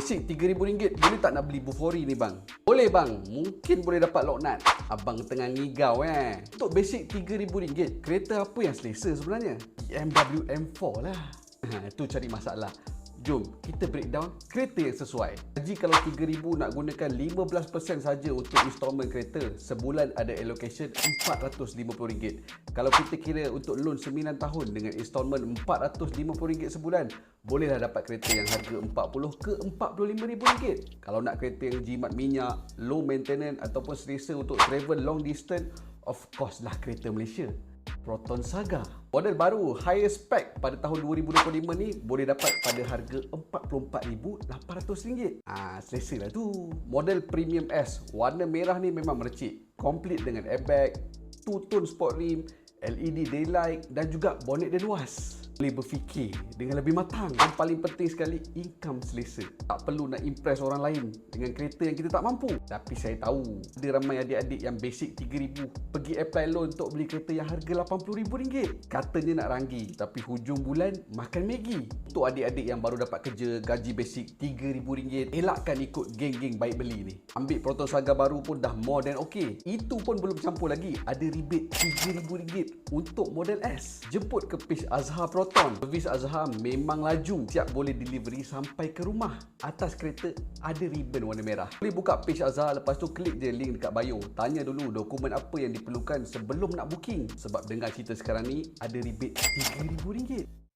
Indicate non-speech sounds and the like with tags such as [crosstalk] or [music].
Basic RM3,000 boleh tak nak beli Bufori ni bang? Boleh bang, mungkin boleh dapat Loknat. Abang tengah ngigau eh. Untuk basic RM3,000, kereta apa yang selesa sebenarnya? BMW M4 lah. [laughs] Ha, tu cari masalah. Jom kita breakdown kereta yang sesuai. Haji kalau 3000 nak gunakan 15% saja untuk installment kereta, sebulan ada allocation RM450. Kalau kita kira untuk loan 9 tahun dengan installment RM450 sebulan, bolehlah dapat kereta yang harga 40 ke 45000 ringgit. Kalau nak kereta yang jimat minyak, low maintenance ataupun selesa untuk travel long distance, of course lah kereta Malaysia. Proton Saga. Model baru higher spec pada tahun 2025 ni boleh dapat pada harga RM44,800. Ah, selesa lah tu. Model Premium S warna merah ni memang merecik. Complete dengan airbag, two-tone sport rim, LED daylight dan juga bonnet dia luas. Boleh berfikir dengan lebih matang dan paling penting sekali income selesa. Tak perlu nak impress orang lain dengan kereta yang kita tak mampu. Tapi saya tahu ada ramai adik-adik yang basic RM3,000 pergi apply loan untuk beli kereta yang harga RM80,000. Katanya nak ranggi tapi hujung bulan makan Maggi. Untuk adik-adik yang baru dapat kerja gaji basic RM3,000 elakkan ikut geng-geng baik beli ni. Ambil Proton Saga baru pun dah more than okay. Itu pun belum campur lagi ada rebate RM3,000 untuk model S. Jemput ke page Azhar Proton Servis Azhar memang laju. Siap boleh delivery sampai ke rumah. Atas kereta ada ribbon warna merah. Boleh buka page Azhar lepas tu klik je link dekat bio. Tanya dulu dokumen apa yang diperlukan sebelum nak booking. Sebab dengar cerita sekarang ni ada rebate RM3,000.